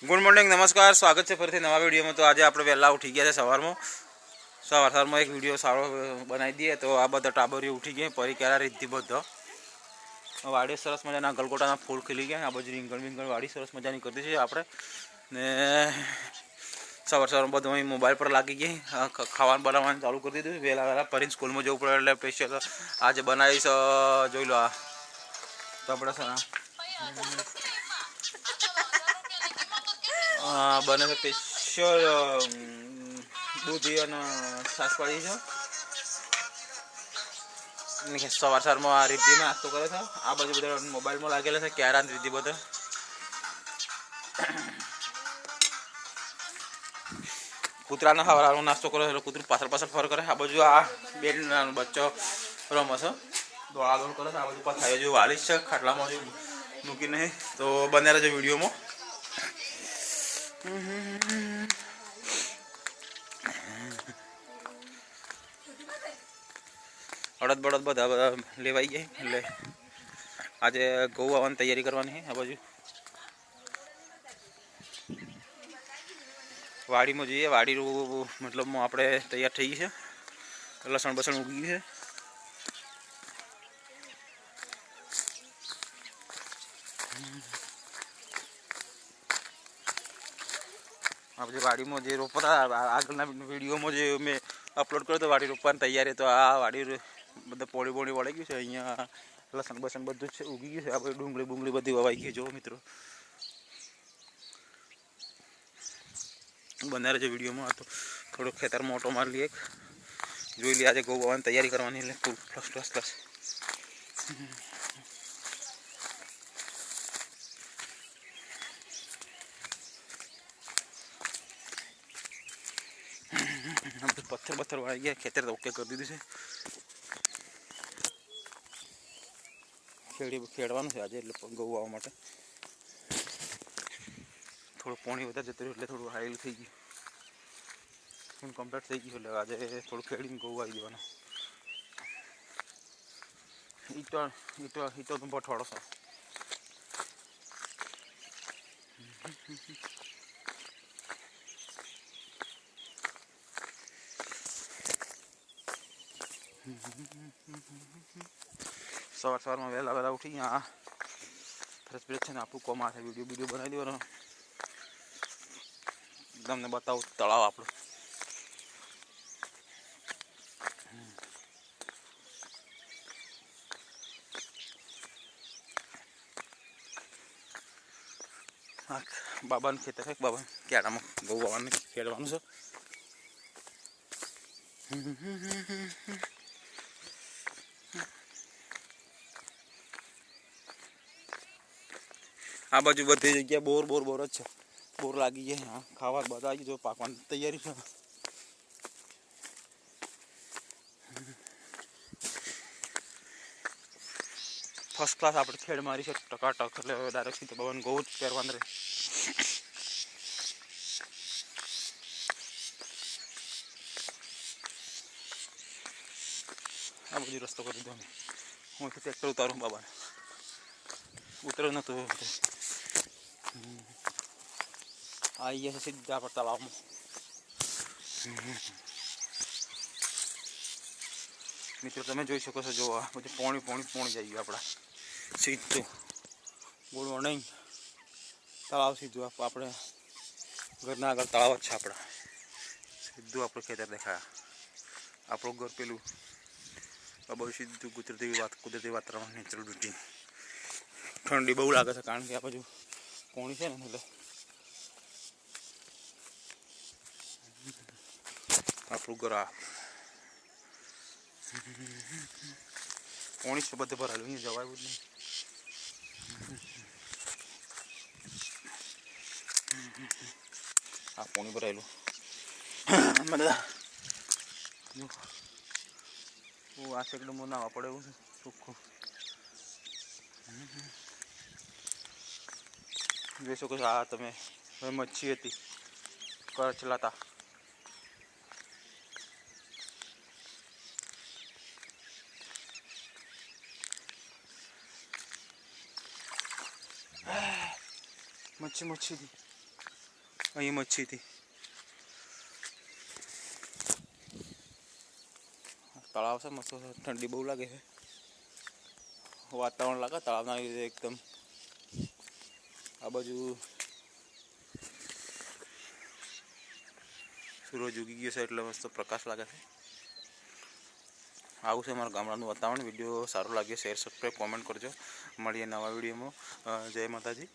good morning નમસ્કાર સ્વાગત છે ફરીથી નવા વિડીયોમાં તો આજે આપણે વહેલા ઉઠી ગયા છે સવારમાં સવાર સવારમાં એક વિડીયો સારો બનાવી દઈએ તો આ બધા ટાબરીઓ ઉઠી ગયા પરી ક્યારે રીતથી બધો વાડી સરસ મજાના ગલગોટાના ફૂલ ખીલી ગયા આ બાજુ રીંગણ વિંગણ વાડી સરસ મજાની કરતી છે આપણે ને સવાર સવારમાં બધું અહીં મોબાઈલ પર લાગી ગઈ ખાવાનું બનાવવાનું ચાલુ કરી દીધું વહેલા વહેલા ફરીને સ્કૂલમાં જવું પડે એટલે સ્પેશિયલ આજે બનાવીશ જોઈ લો આ તો આપણે બને છે સ્પેશિયલ દૂધી અને સાસવાળી છે સવાર સારમાં આ રીધિમાં નાસ્તો કરે છે આ બાજુ બધા મોબાઈલમાં લાગેલા છે ક્યારે રીધિ બધા કૂતરાના હવારાનો નાસ્તો કરે એટલે કૂતરું પાછળ પાછળ ફર કરે આ બાજુ આ બે નાનો બચ્ચો રમે છે દોડાદોડ કરે છે આ બાજુ પથારી જો વાલી છે ખાટલામાં મૂકી નહીં તો બને રહેજો વિડીયોમાં હમ હમ ઓડડ બડડ બડ આ લેવાઈ ગઈ લે આજે ગોવા ワン તૈયારી કરવાની છે આ બાજુ વાડીમાં જોઈએ વાડી નું મતલબ માં આપણે તૈયાર થઈ છે લસણ બસણ ઉગી છે આપ જે વાડીમાં જે રોપતા આ આગળના વીડિયોમાં જે મે અપલોડ કર્યો તો વાડી રોપવાની તૈયારી તો આ વાડી બધે પોળીપોળી બળેગી છે અહીંયા લસણ બસન બધું જ છે ઉગી ગયું છે આપડે ડુંગળી બુંગળી બધી વાવ્યા છે જો મિત્રો બનારે છે વીડિયોમાં તો થોડો ખેતર મોટો મારલી એક જોઈ લ્યા છે ઘઉં વાવવાની તૈયારી કરવાની એટલે ફર્સ્ટ ક્લાસ ફર્સ્ટ ક્લાસ पत्थर पत्थर वाया गया खेतर धोके कर दी से ખેડી ખેડવાનું છે આજે એટલે ગૌ આવવા માટે થોડું પાણી વધારે જતું રહ્યું એટલે થોડું હાઈલ થઈ ગયું એમ કમ્પ્લીટ થઈ ગયું એટલે આજે થોડું ખેડીને ગૌ આવી દેવાનું ઈટો ઈટો ઈટો તો પઠવાડો છે સવાર સવારમાં વહેલા વહેલા ઉઠી ગયા ફ્રેશ બ્રેશ છે ને આપણું કોમ આ વિડીયો વિડીયો બનાવી દેવાનો તમને બતાવું તળાવ આપણું બાબાનું ખેતર છે બાબા ક્યારામાં ગૌ બાબાને ખેડવાનું છે આ બાજુ બધી જગ્યા બોર બોર બોર જ છે બોર લાગી છે હા ખાવા બધા આવી જો પાકવાની તૈયારી છે ફર્સ્ટ ક્લાસ આપણે ખેડ મારી છે ટકાટક એટલે ડાયરેક્ટ સીધો પવન ગૌ જ પહેરવાનું રહે આ બધું રસ્તો કરી દીધો અમે હું ટ્રેક્ટર ઉતારું બાબાને ઉતર્યો નહોતું आइए सीधा तालाब में मित्र तुम्हें જોઈ શકો છો જો પાણી પાણી પાણી જાય આપડા સીધું ગુડ મોર્નિંગ तालाब સીધું આપ આપણે ઘર ના ઘર तालाब છાપડા સીધું આપડે ખેતર દેખા આપણો ઘર પેલું બબુ સીધું કુદરતી વાત કુદરતી વાતાવરણ નેચરલ રૂટિન ઠંડી બહુ લાગે છે કારણ કે આપણે પોણી છે ને એટલે આપણું ગરા પોણી કોણી છે બધે ભરાયેલું અહીંયા જવાયું જ નહીં આ પોણી ભરાયેલું બધા આ સેકડમાં નાવા પડે એવું છે ચોખ્ખું जैसे कुछ आया तो मैं वही मच्छी थी कर चलाता मच्छी मच्छी थी वही मच्छी थी तालाब से मस्त ठंडी बहुत लगे वातावरण लगा तालाब ना एकदम આ બાજુ સૂરજ ઉગી ગયો છે એટલે મસ્ત પ્રકાશ લાગે છે આવું છે મારા ગામડાનું વાતાવરણ વિડીયો સારો લાગ્યો શેર સબસ્ક્રાઈબ કોમેન્ટ કરજો મળીએ નવા વિડીયોમાં જય માતાજી